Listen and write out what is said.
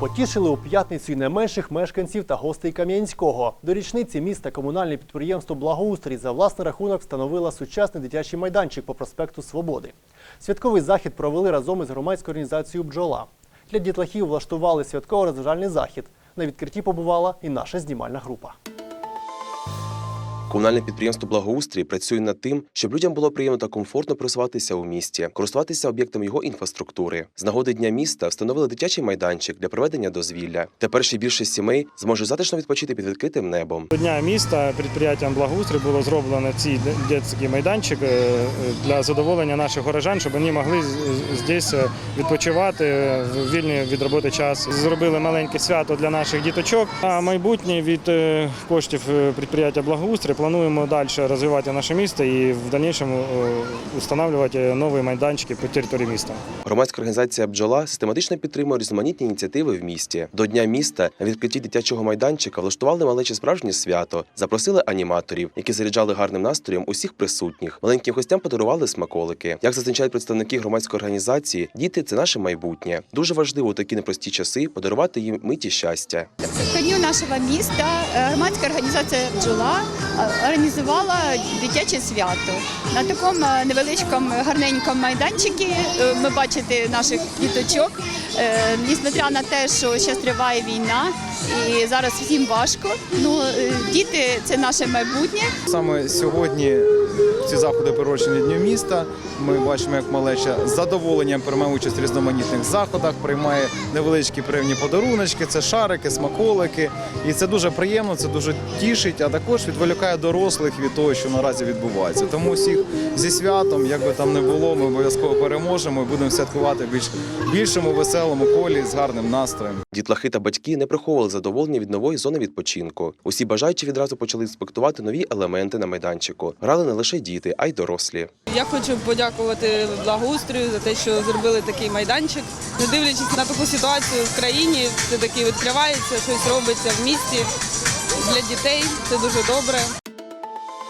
Потішили у п'ятницю й не менших мешканців та гостей Кам'янського. До річниці міста комунальне підприємство Благоустрій за власний рахунок встановило сучасний дитячий майданчик по проспекту Свободи. Святковий захід провели разом із громадською організацією Бджола. Для дітлахів влаштували святково-розважальний захід. На відкритті побувала і наша знімальна група. Комунальне підприємство Благоустрій працює над тим, щоб людям було приємно та комфортно просуватися у місті, користуватися об'єктами його інфраструктури. З нагоди дня міста встановили дитячий майданчик для проведення дозвілля. Тепер ще більше сімей зможе затишно відпочити під відкритим небом. Дня міста підприємством Благоустрій було зроблено цей дитячий майданчик е, для задоволення наших горожан, щоб вони могли здесь е, відпочивати в вільний від роботи час. Зробили маленьке свято для наших діточок. А майбутнє від е, коштів підприємства Благоустрій плануємо далі розвивати наше місто і в дальнішому е, встановлювати нові майданчики по території міста. Громадська організація Бджола систематично підтримує різноманітні ініціативи в місті. До дня міста на відкритті дитячого майданчика влаштували малече справжнє свято, запросили аніматорів, які заряджали гарним настроєм усіх присутніх. Маленьким гостям подарували смаколики. Як зазначають представники громадської організації, діти це наше майбутнє. Дуже важливо у такі непрості часи подарувати їм миті щастя. Ко дню нашого міста е, громадська організація Бджола е, організувала дитяче свято. На такому е, невеличкому гарненькому майданчику е, ми бачите наших діточок. Е, Несмотря на те, що зараз триває війна і зараз всім важко. Ну е, діти це наше майбутнє. Саме сьогодні ці заходи приурочені Дню міста. Ми бачимо, як малеча з задоволенням приймає участь в різноманітних заходах, приймає невеличкі приємні подаруночки, це шарики, смаколики. І це дуже приємно, це дуже тішить, а також відволікає дорослих від того, що наразі відбувається. Тому всіх зі святом, як би там не було, ми обов'язково переможемо і будемо святкувати в більш більшому веселому колі з гарним настроєм. Дітлахи та батьки не приховували задоволення від нової зони відпочинку. Усі бажаючі відразу почали інспектувати нові елементи на майданчику. Грали не лише діти, а й дорослі. Я хочу подякувати благоустрою за те, що зробили такий майданчик. Не дивлячись на таку ситуацію в країні, все таки відкривається, щось робиться в місті для дітей. Це дуже добре.